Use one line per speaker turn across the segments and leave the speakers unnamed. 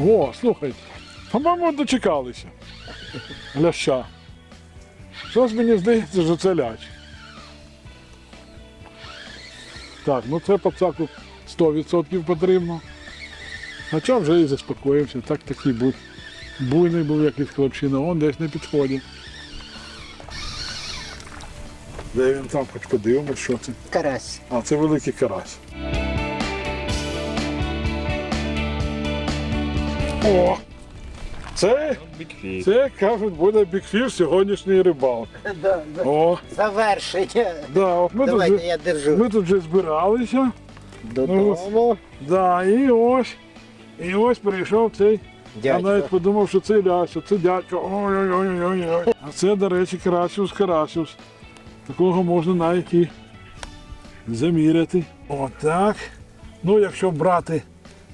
О, слухай, по-моєму, дочекалися. Ляща. Щось мені здається, що це ляч. Так, ну це пацаку 100% потрібно. Хоча вже і заспокоївся, так такий був. Буйний був якийсь хлопчина, он десь на підході. Де він там, хоч подивимось, що це.
Карась.
А, це великий карась. О! Це, це кажуть, буде бікфіш сьогоднішньої рибалки.
Да, да.
О,
Завершення.
да, от ми, тут
Давайте
вже,
я держу.
ми тут вже збиралися.
Додому.
Да, і ось. І ось прийшов цей. Я навіть
Дядько.
подумав, що це що це дядько. Ой-ой-ой. А це, до речі, Карасіус Карасіус. Такого можна навіть і заміряти. Отак. Ну, якщо брати,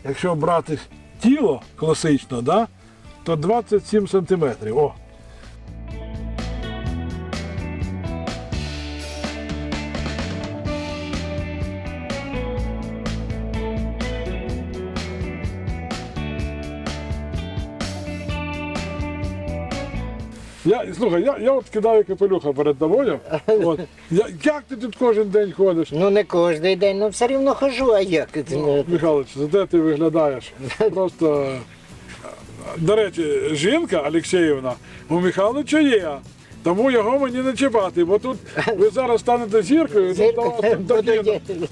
якщо брати тіло класично, да, то 27 сантиметрів. О. Я, слухай, я, я от кидаю капелюха перед тобою. От. Я, як ти тут кожен день ходиш?
Ну не кожен день, ну все рівно хожу, а як? Ну,
Михайлович, зате ти виглядаєш просто. До речі, жінка Олексіївна у Михайловича є. Тому його мені не чіпати, бо тут ви зараз станете зіркою, то, то,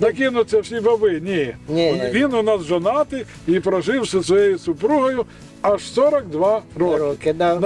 накинуться всі баби. Ні.
Ні.
Він у нас жонатий і прожив зі своєю супругою аж 42 роки.
роки, да.